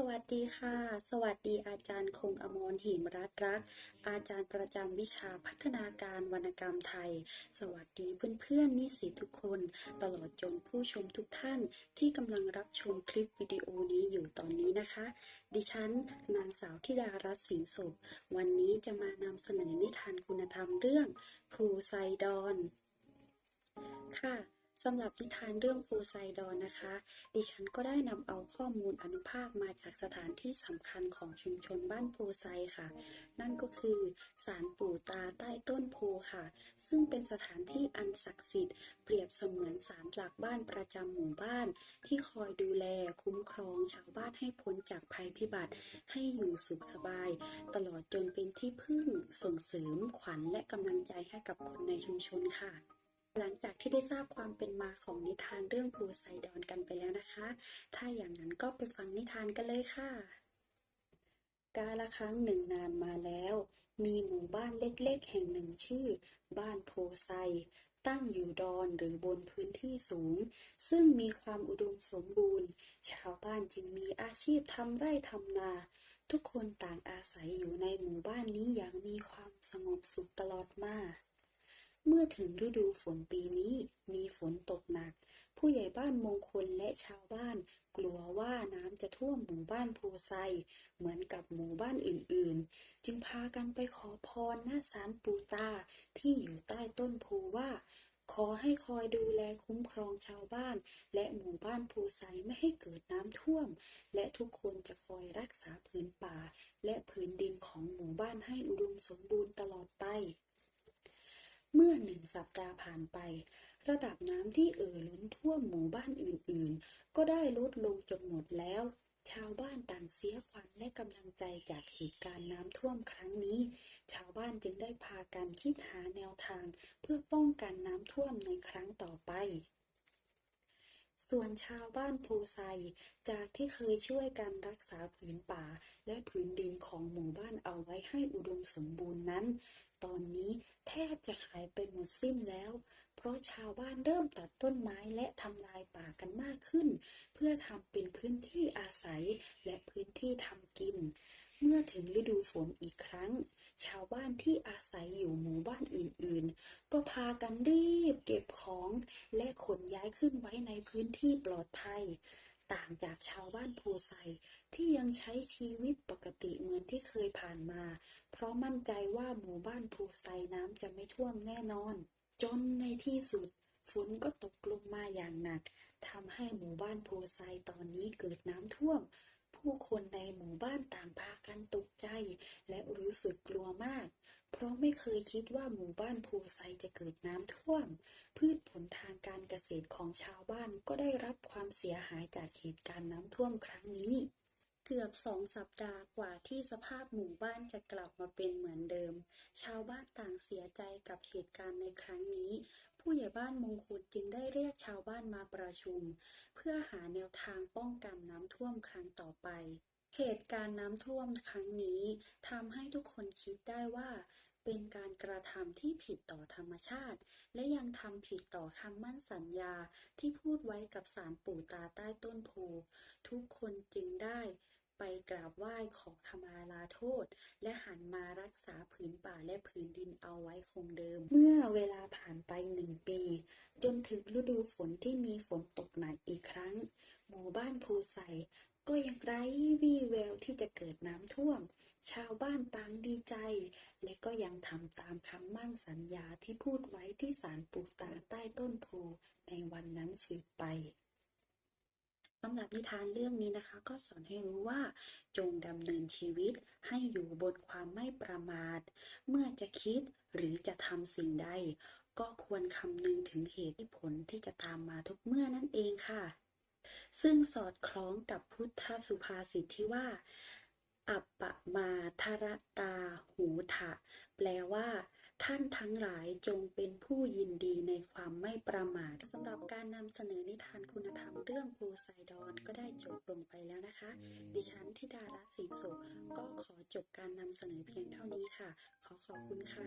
สวัสดีค่ะ สวัสดีอาจารย์คงอมรหิมรัตน์รัก อาจารย์ประจำวิชาพัฒนาการวรรณกรรมไทย สวัสดีเพื่อนๆนิสิตทุกคน ตลอดจนผู้ชมทุกท่านที่กำลังรับชมคลิปวิดีโอนี้อยู่ตอนนี้นะคะ ดิฉัน นางสาวธิดารัตน์สิงสุขวันนี้จะมานำเสนอนิทานคุณธรรมเรื่องพลูไซดอนค่ะ สำหรับนิทานเรื่องปูไซดอนนะคะ ดิฉันก็ได้นำเอาข้อมูลอนุภาคมาจากสถานที่สำคัญของชุมชนบ้านปูไซค่ะ นั่นก็คือศาลปู่ตาใต้ต้นโพค่ะ ซึ่งเป็นสถานที่อันศักดิ์สิทธิ์เปรียบเสมือนศาลหลักบ้านประจำหมู่บ้าน ที่คอยดูแลคุ้มครองชาวบ้านให้พ้นจากภัยพิบัติ ให้อยู่สุขสบาย ตลอดจนเป็นที่พึ่งส่งเสริมขวัญและกำลังใจให้กับคนในชุมชนค่ะ หลังจากที่ได้ทราบความเป็นมาของนิทานเรื่องปูไซดอนกันไปแล้วนะคะ ถ้าอย่างนั้นก็ไปฟังนิทานกันเลยค่ะ กาละครั้งหนึ่งนานมาแล้ว มีหมู่บ้านเล็กๆ แห่งหนึ่งชื่อ บ้านโพไซ ตั้งอยู่ดอนหรือบนพื้นที่สูง ซึ่งมีความอุดมสมบูรณ์ ชาวบ้านจึงมีอาชีพทำไร่ทำนา ทุกคนต่างอาศัยอยู่ในหมู่บ้านนี้อย่างมีความสงบสุขตลอดมา เมื่อถึงฤดูฝนปีนี้มีฝนตกหนัก ผู้ใหญ่บ้านมงคลและชาวบ้าน กลัวว่าน้ำจะท่วมหมู่บ้านโพไซ เหมือนกับหมู่บ้านอื่นๆ จึงพากันไปขอพรณศาลปูตาที่อยู่ใต้ต้นโพว่า ขอให้คอยดูแลคุ้มครองชาวบ้าน และหมู่บ้านภูไซไม่ให้เกิดน้ำท่วม และทุกคนจะคอยรักษาผืนป่า และผืนดินของหมู่บ้านให้อุดมสมบูรณ์ตลอดไป เมื่อหนึ่งสัปดาห์ผ่านไป ระดับน้ำที่เอ่อล้นท่วมหมู่บ้านอื่นๆ ก็ได้ลดลงจนหมดแล้ว ชาวบ้านต่างเสียขวัญและกำลังใจจากเหตุการณ์น้ำท่วมครั้งนี้ ชาวบ้านจึงได้พากันคิดหาแนวทาง เพื่อป้องกันน้ำท่วมในครั้งต่อไป ส่วนชาวบ้านภูไซจากที่เคยช่วยกันรักษาผืนป่า และผืนดินของหมู่บ้านเอาไว้ให้อุดมสมบูรณ์นั้น ตอนนี้แทบจะหายไปหมดสิ้นแล้ว เพราะชาวบ้านเริ่มตัดต้นไม้และทำลายป่ากันมากขึ้น เพื่อทำเป็นพื้นที่อาศัยและพื้นที่ทำกิน เมื่อถึงฤดูฝนอีกครั้ง ชาวบ้านที่อาศัยอยู่หมู่บ้านอื่นๆ ก็พากันรีบเก็บของ และขนย้ายขึ้นไว้ในพื้นที่ปลอดภัย ต่างจากชาวบ้านภูไซที่ยังใช้ชีวิตปกติเหมือนที่เคยผ่านมา เพราะมั่นใจว่าหมู่บ้านภูไซน้ำจะไม่ท่วมแน่นอน จนในที่สุดฝนก็ตกลงมาอย่างหนักทำให้หมู่บ้านโพไซตอนนี้เกิดน้ำท่วม ผู้คนในหมู่บ้านต่างพากันตกใจ และรู้สึกกลัวมาก เพราะไม่เคยคิดว่าหมู่บ้านโพไซจะเกิดน้ำท่วม พืชผลทางการเกษตรของชาวบ้านก็ได้รับความเสียหายจากเหตุการณ์น้ำท่วมครั้งนี้เกือบสองสัปดาห์กว่าที่สภาพหมู่บ้านจะกลับมาเป็นเหมือนเดิม ชาวบ้านต่างเสียใจกับเหตุการณ์ในครั้งนี้ ผู้ใหญ่บ้านมงคลจึงได้เรียกชาวบ้านมาประชุม เพื่อหาแนวทางป้องกันน้ำท่วมครั้งต่อไป เหตุการณ์น้ำท่วมครั้งนี้ทำให้ทุกคนคิดได้ว่า เป็นการกระทำที่ผิดต่อธรรมชาติ และยังทำผิดต่อคำมั่นสัญญาที่พูดไว้กับศาลปู่ตาใต้ต้นโพทุกคนจึงได้ ไปกราบไหว้ขอขมาลาโทษ และหันมารักษาผืนป่าและผืนดินเอาไว้คงเดิม เมื่อเวลาผ่านไปหนึ่งปี จนถึงฤดูฝนที่มีฝนตกหนักอีกครั้ง หมู่บ้านภูไซก็ยังไร้วี่แววที่จะเกิดน้ำท่วม ชาวบ้านต่างดีใจ และก็ยังทำตามคำมั่นสัญญาที่พูดไว้ที่ศาลปู่ตาใต้ต้นโพในวันนั้นสืบไป สำหรับนิทานเรื่องนี้นะคะ ก็สอนให้รู้ว่า จงดำเนินชีวิตให้อยู่บนความไม่ประมาท เมื่อจะคิดหรือจะทำสิ่งใด ก็ควรคำนึงถึงเหตุผลที่จะตามมาทุกเมื่อนั่นเองค่ะ ซึ่งสอดคล้องกับพุทธสุภาษิตที่ว่า อัปปมาทรตาหูทะแปลว่า ท่านทั้งหลายจงเป็นผู้ยินดีในความไม่ประมาทสำหรับการนำเสนอนิทานคุณธรรมเรื่องโพไซดอนก็ได้จบลงไปแล้วนะคะ ดิฉันธิดารัตน์ศรีสุขก็ขอจบการนำเสนอเพียงเท่านี้ค่ะ ขอขอบคุณค่ะ